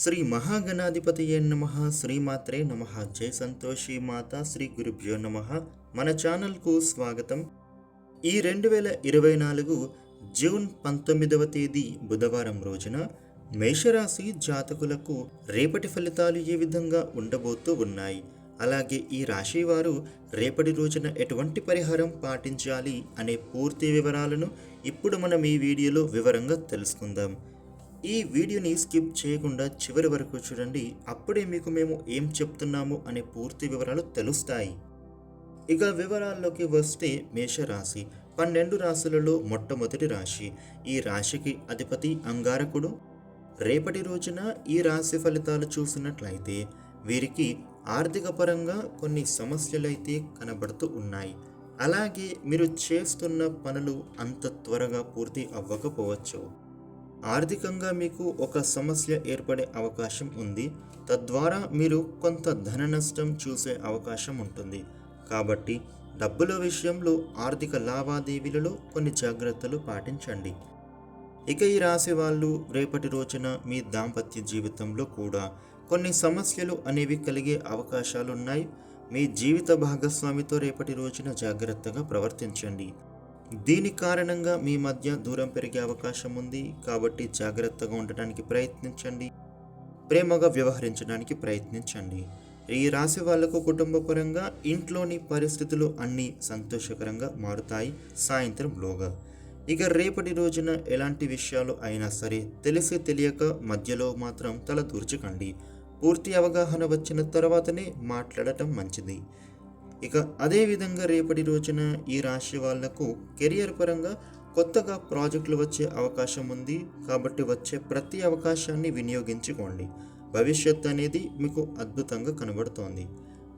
శ్రీ మహాగణాధిపతయే నమ శ్రీమాత్రే నమ. జై సంతోషి మాత శ్రీ గురుభ్యో నమ. మన ఛానల్కు స్వాగతం. ఈ రెండు వేల ఇరవై నాలుగు జూన్ పంతొమ్మిదవ తేదీ బుధవారం రోజున మేషరాశి జాతకులకు రేపటి ఫలితాలు ఏ విధంగా ఉండబోతూ ఉన్నాయి? అలాగే ఈ రాశి వారు రేపటి రోజున ఎటువంటి పరిహారం పాటించాలి అనే పూర్తి వివరాలను ఇప్పుడు మనం ఈ వీడియోలో వివరంగా తెలుసుకుందాం. ఈ వీడియోని స్కిప్ చేయకుండా చివరి వరకు చూడండి. అప్పుడే మీకు మేము ఏం చెప్తున్నాము అనే పూర్తి వివరాలు తెలుస్తాయి. ఇక వివరాల్లోకి వస్తే మేషరాశి. పన్నెండు రాశులలో మొట్టమొదటి రాశి. ఈ రాశికి అధిపతి అంగారకుడు. రేపటి రోజున ఈ రాశి ఫలితాలు చూసినట్లయితే వీరికి ఆర్థిక పరంగా కొన్ని సమస్యలైతే కనబడుతూ ఉన్నాయి. అలాగే మీరు చేస్తున్న పనులు అంత త్వరగా పూర్తి అవ్వకపోవచ్చు. ఆర్థికంగా మీకు ఒక సమస్య ఏర్పడే అవకాశం ఉంది. తద్వారా మీరు కొంత ధన నష్టం చూసే అవకాశం ఉంటుంది. కాబట్టి డబ్బుల విషయంలో ఆర్థిక లావాదేవీలలో కొన్ని జాగ్రత్తలు పాటించండి. ఇక ఈ రాశి వాళ్ళు రేపటి రోజున మీ దాంపత్య జీవితంలో కూడా కొన్ని సమస్యలు అనేవి కలిగే అవకాశాలున్నాయి. మీ జీవిత భాగస్వామితో రేపటి రోజున జాగ్రత్తగా ప్రవర్తించండి. దీని కారణంగా మీ మధ్య దూరం పెరిగే అవకాశం ఉంది. కాబట్టి జాగ్రత్తగా ఉండటానికి ప్రయత్నించండి. ప్రేమగా వ్యవహరించడానికి ప్రయత్నించండి. ఈ రాశి వాళ్ళకు కుటుంబపరంగా ఇంట్లోని పరిస్థితులు అన్నీ సంతోషకరంగా మారుతాయి. సాయంత్రంలోగా ఇక రేపటి రోజున ఎలాంటి విషయాలు అయినా సరే తెలిసి తెలియక మధ్యలో మాత్రం తల దూర్చకండి. పూర్తి అవగాహన వచ్చిన తర్వాతనే మాట్లాడటం మంచిది. ఇక అదేవిధంగా రేపటి రోజున ఈ రాశి వాళ్ళకు కెరియర్ పరంగా కొత్తగా ప్రాజెక్టులు వచ్చే అవకాశం ఉంది. కాబట్టి వచ్చే ప్రతి అవకాశాన్ని వినియోగించుకోండి. భవిష్యత్ అనేది మీకు అద్భుతంగా కనబడుతోంది.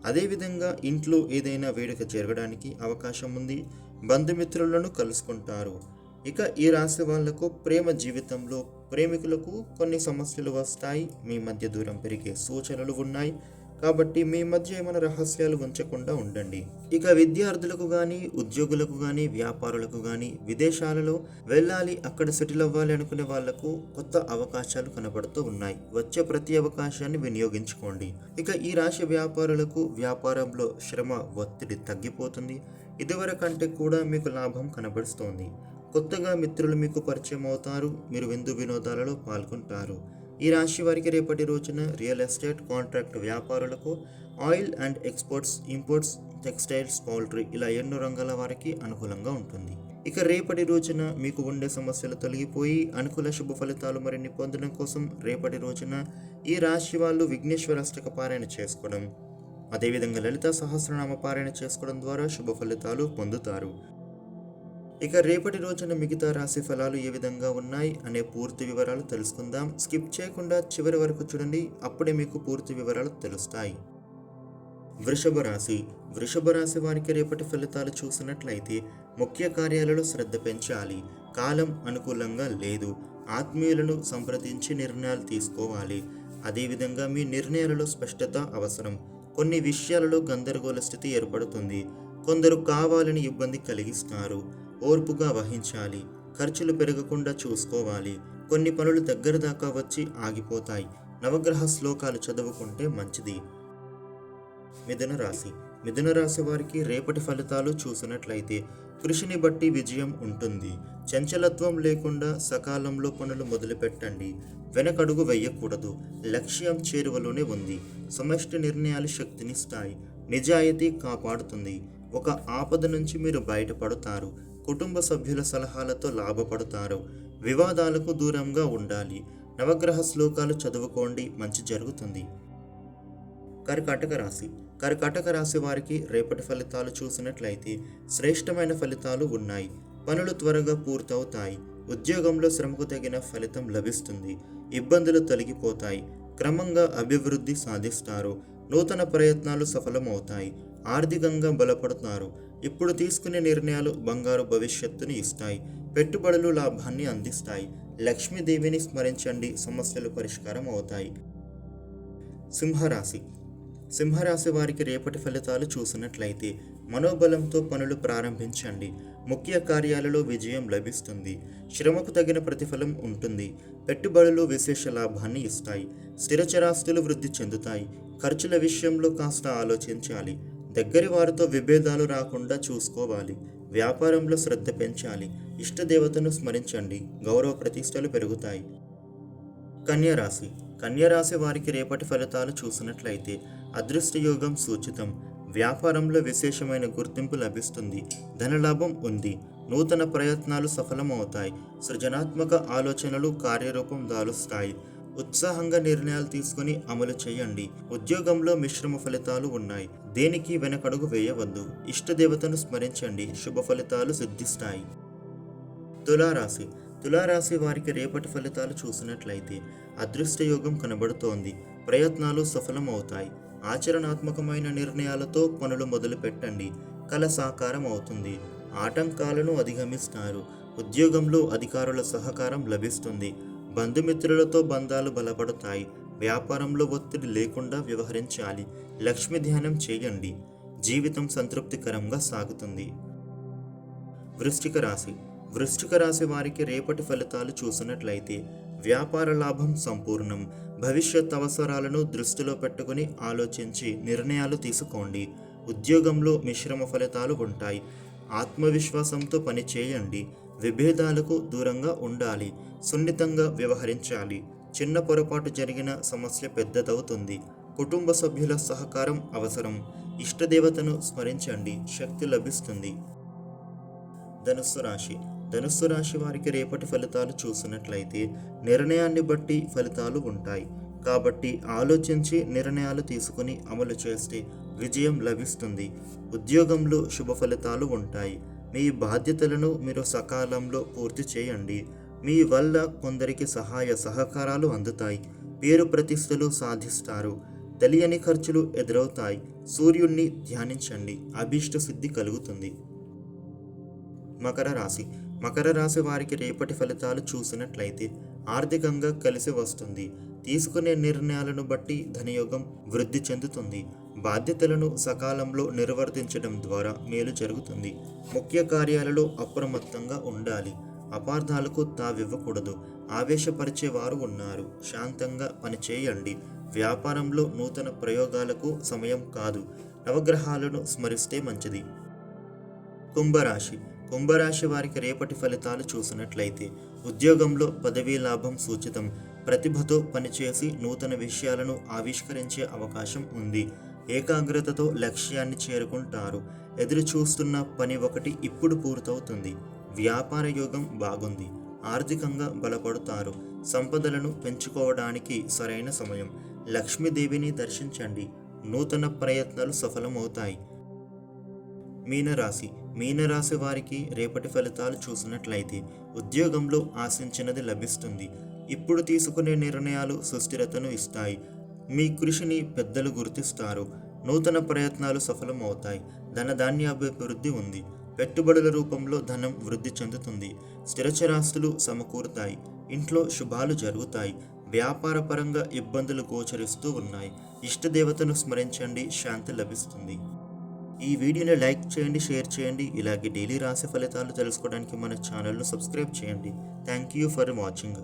అదేవిధంగా ఇంట్లో ఏదైనా వేడుక జరగడానికి అవకాశం ఉంది. బంధుమిత్రులను కలుసుకుంటారు. ఇక ఈ రాశి వాళ్ళకు ప్రేమ జీవితంలో ప్రేమికులకు కొన్ని సమస్యలు వస్తాయి. మీ మధ్య దూరం పెరిగే సూచనలు ఉన్నాయి. కాబట్టి మీ మధ్య ఏమైనా రహస్యాలు ఉంచకుండా ఉండండి. ఇక విద్యార్థులకు కానీ ఉద్యోగులకు కానీ వ్యాపారులకు కానీ విదేశాలలో వెళ్ళాలి అక్కడ సెటిల్ అవ్వాలి అనుకునే వాళ్ళకు కొత్త అవకాశాలు కనబడుతూ ఉన్నాయి. వచ్చే ప్రతి అవకాశాన్ని వినియోగించుకోండి. ఇక ఈ రాశి వ్యాపారులకు వ్యాపారంలో శ్రమ ఒత్తిడి తగ్గిపోతుంది. ఇదివరకంటే కూడా మీకు లాభం కనబడుస్తోంది. కొత్తగా మిత్రులు మీకు పరిచయం అవుతారు. మీరు విందు వినోదాలలో పాల్గొంటారు. ఈ రాశి వారికి రేపటి రోజున రియల్ ఎస్టేట్ కాంట్రాక్ట్ వ్యాపారులకు oil and exports imports textiles poultry ఇలా ఎన్నో రంగాల వారికి అనుకూలంగా ఉంటుంది. ఇక రేపటి రోజున మీకు ఉండే సమస్యలు తొలగిపోయి అనుకూల శుభ ఫలితాలు మరిన్ని పొందడం కోసం రేపటి రోజున ఈ రాశి వాళ్ళు విఘ్నేశ్వర అష్టక పారాయణ చేసుకోవడం అదేవిధంగా లలిత సహస్రనామ పారాయణ చేసుకోవడం ద్వారా శుభ ఫలితాలు పొందుతారు. ఇక రేపటి రోజున మిగతా రాశి ఫలాలు ఏ విధంగా ఉన్నాయి అనే పూర్తి వివరాలు తెలుసుకుందాం. స్కిప్ చేయకుండా చివరి వరకు చూడండి అప్పుడే మీకు పూర్తి వివరాలు తెలుస్తాయి. వృషభ రాశి. వృషభ రాశి వారికి రేపటి ఫలితాలు చూసినట్లయితే ముఖ్య కార్యాలలో శ్రద్ధ పెంచాలి. కాలం అనుకూలంగా లేదు. ఆత్మీయులను సంప్రదించి నిర్ణయాలు తీసుకోవాలి. అదేవిధంగా మీ నిర్ణయాలలో స్పష్టత అవసరం. కొన్ని విషయాలలో గందరగోళ స్థితి ఏర్పడుతుంది. కొందరు కావాలని ఇబ్బంది కలిగిస్తారు. ఓర్పుగా వహించాలి. ఖర్చులు పెరగకుండా చూసుకోవాలి. కొన్ని పనులు దగ్గర దాకా వచ్చి ఆగిపోతాయి. నవగ్రహ శ్లోకాలు చదువుకుంటే మంచిది. మిథున రాశి. మిథున రాశి వారికి రేపటి ఫలితాలు చూసినట్లయితే కృషిని బట్టి విజయం ఉంటుంది. చంచలత్వం లేకుండా సకాలంలో పనులు మొదలుపెట్టండి. వెనకడుగు వెయ్యకూడదు లక్ష్యం చేరువలోనే ఉంది. సమష్టి నిర్ణయాలు శక్తినిస్తాయి నిజాయితీ కాపాడుతుంది. ఒక ఆపద నుంచి మీరు బయటపడతారు. కుటుంబ సభ్యుల సలహాలతో లాభపడతారు. వివాదాలకు దూరంగా ఉండాలి. నవగ్రహ శ్లోకాలు చదువుకోండి. మంచి జరుగుతుంది. కర్కాటక రాశి. కర్కాటక రాశి వారికి రేపటి ఫలితాలు చూసినట్లయితే శ్రేష్టమైన ఫలితాలు ఉన్నాయి. పనులు త్వరగా పూర్తవుతాయి. ఉద్యోగంలో శ్రమకు తగిన ఫలితం లభిస్తుంది. ఇబ్బందులు తొలగిపోతాయి. క్రమంగా అభివృద్ధి సాధిస్తారు. నూతన ప్రయత్నాలు సఫలమవుతాయి. ఆర్థికంగా బలపడుతున్నారు. ఇప్పుడు తీసుకునే నిర్ణయాలు బంగారు భవిష్యత్తుని ఇస్తాయి. పెట్టుబడులు లాభాన్ని అందిస్తాయి. లక్ష్మీదేవిని స్మరించండి సమస్యలు పరిష్కారం అవుతాయి. సింహరాశి. సింహరాశి వారికి రేపటి ఫలితాలు చూసినట్లయితే మనోబలంతో పనులు ప్రారంభించండి. ముఖ్య కార్యాలలో విజయం లభిస్తుంది. శ్రమకు తగిన ప్రతిఫలం ఉంటుంది. పెట్టుబడులు విశేష లాభాన్ని ఇస్తాయి. స్థిరచరాస్తులు వృద్ధి చెందుతాయి. ఖర్చుల విషయంలో కాస్త ఆలోచించాలి. దగ్గరి వారితో విభేదాలు రాకుండా చూసుకోవాలి. వ్యాపారంలో శ్రద్ధ పెంచాలి. ఇష్టదేవతను స్మరించండి. గౌరవ ప్రతిష్టలు పెరుగుతాయి. కన్యరాశి. కన్యరాశి వారికి రేపటి ఫలితాలు చూసినట్లయితే అదృష్టయోగం సూచితం. వ్యాపారంలో విశేషమైన గుర్తింపు లభిస్తుంది. ధనలాభం ఉంది. నూతన ప్రయత్నాలు సఫలమవుతాయి. సృజనాత్మక ఆలోచనలు కార్యరూపం దాలుస్తాయి. ఉత్సాహంగా నిర్ణయాలు తీసుకుని అమలు చేయండి. ఉద్యోగంలో మిశ్రమ ఫలితాలు ఉన్నాయి. దేనికి వెనకడుగు వేయవద్దు. ఇష్టదేవతను స్మరించండి. శుభ ఫలితాలు సిద్ధిస్తాయి. తులారాశి. తులారాశి వారికి రేపటి ఫలితాలు చూసినట్లయితే అదృష్టయోగం కనబడుతోంది. ప్రయత్నాలు సఫలమవుతాయి. ఆచరణాత్మకమైన నిర్ణయాలతో పనులు మొదలు పెట్టండి కల సాకారం అవుతుంది. ఆటంకాలను అధిగమిస్తారు. ఉద్యోగంలో అధికారుల సహకారం లభిస్తుంది. బంధుమిత్రులతో బంధాలు బలపడతాయి. వ్యాపారంలో ఒత్తిడి లేకుండా వ్యవహరించాలి. లక్ష్మి ధ్యానం చేయండి. జీవితం సంతృప్తికరంగా సాగుతుంది. వృష్టిక రాశి. వృష్టిక రాశి వారికి రేపటి ఫలితాలు చూసినట్లయితే వ్యాపార లాభం సంపూర్ణం. భవిష్యత్ అవసరాలను దృష్టిలో పెట్టుకుని ఆలోచించి నిర్ణయాలు తీసుకోండి. ఉద్యోగంలో మిశ్రమ ఫలితాలు ఉంటాయి. ఆత్మవిశ్వాసంతో పని చేయండి విభేదాలకు దూరంగా ఉండాలి. సున్నితంగా వ్యవహరించాలి. చిన్న పొరపాటు జరిగిన సమస్య పెద్దదవుతుంది. కుటుంబ సభ్యుల సహకారం అవసరం. ఇష్టదేవతను స్మరించండి. శక్తి లభిస్తుంది. ధనుస్సు రాశి. ధనుస్సు రాశి వారికి రేపటి ఫలితాలు చూసినట్లయితే నిర్ణయాన్ని బట్టి ఫలితాలు ఉంటాయి. కాబట్టి ఆలోచించి నిర్ణయాలు తీసుకుని అమలు చేస్తే విజయం లభిస్తుంది. ఉద్యోగంలో శుభ ఫలితాలు ఉంటాయి. మీ బాధ్యతలను మీరు సకాలంలో పూర్తి చేయండి. మీ వల్ల కొందరికి సహాయ సహకారాలు అందుతాయి. పేరు ప్రతిష్టలు సాధిస్తారు. తెలియని ఖర్చులు ఎదురవుతాయి. సూర్యుణ్ణి ధ్యానించండి. అభీష్ట సిద్ధి కలుగుతుంది. మకర రాశి. మకర రాశి వారికి రేపటి ఫలితాలు చూసినట్లయితే ఆర్థికంగా కలిసి వస్తుంది. తీసుకునే నిర్ణయాలను బట్టి ధనయోగం వృద్ధి చెందుతుంది. బాధ్యతలను సకాలంలో నిర్వర్తించడం ద్వారా మేలు జరుగుతుంది. ముఖ్య కార్యాలలో అప్రమత్తంగా ఉండాలి. అపార్థాలకు తావివ్వకూడదు. ఆవేశపరిచేవారు ఉన్నారు. శాంతంగా పనిచేయండి. వ్యాపారంలో నూతన ప్రయోగాలకు సమయం కాదు. నవగ్రహాలను స్మరిస్తే మంచిది. కుంభరాశి. కుంభరాశి వారికి రేపటి ఫలితాలు చూసినట్లయితే ఉద్యోగంలో పదవీ లాభం సూచితం. ప్రతిభతో పనిచేసి నూతన విషయాలను ఆవిష్కరించే అవకాశం ఉంది. ఏకాగ్రతతో లక్ష్యాన్ని చేరుకుంటారు. ఎదురు చూస్తున్న పని ఒకటి ఇప్పుడు పూర్తవుతుంది. వ్యాపార యోగం బాగుంది. ఆర్థికంగా బలపడతారు. సంపదలను పెంచుకోవడానికి సరైన సమయం. లక్ష్మీదేవిని దర్శించండి. నూతన ప్రయత్నాలు సఫలమవుతాయి. మీనరాశి. మీనరాశి వారికి రేపటి ఫలితాలు చూసినట్లయితే ఉద్యోగంలో ఆశించినది లభిస్తుంది. ఇప్పుడు తీసుకునే నిర్ణయాలు సుస్థిరతను ఇస్తాయి. మీ కృషిని పెద్దలు గుర్తిస్తారు. నూతన ప్రయత్నాలు సఫలమవుతాయి. ధనధాన్యాభివృద్ధి ఉంది. పెట్టుబడుల రూపంలో ధనం వృద్ధి చెందుతుంది. స్థిరచరాస్తులు సమకూరుతాయి. ఇంట్లో శుభాలు జరుగుతాయి. వ్యాపారపరంగా ఇబ్బందులు గోచరిస్తూ ఉన్నాయి. ఇష్టదేవతను స్మరించండి. శాంతి లభిస్తుంది. ఈ వీడియోని లైక్ చేయండి షేర్ చేయండి. ఇలాగే డైలీ రాశి ఫలితాలు తెలుసుకోవడానికి మన ఛానల్ను సబ్స్క్రైబ్ చేయండి. Thank you for watching.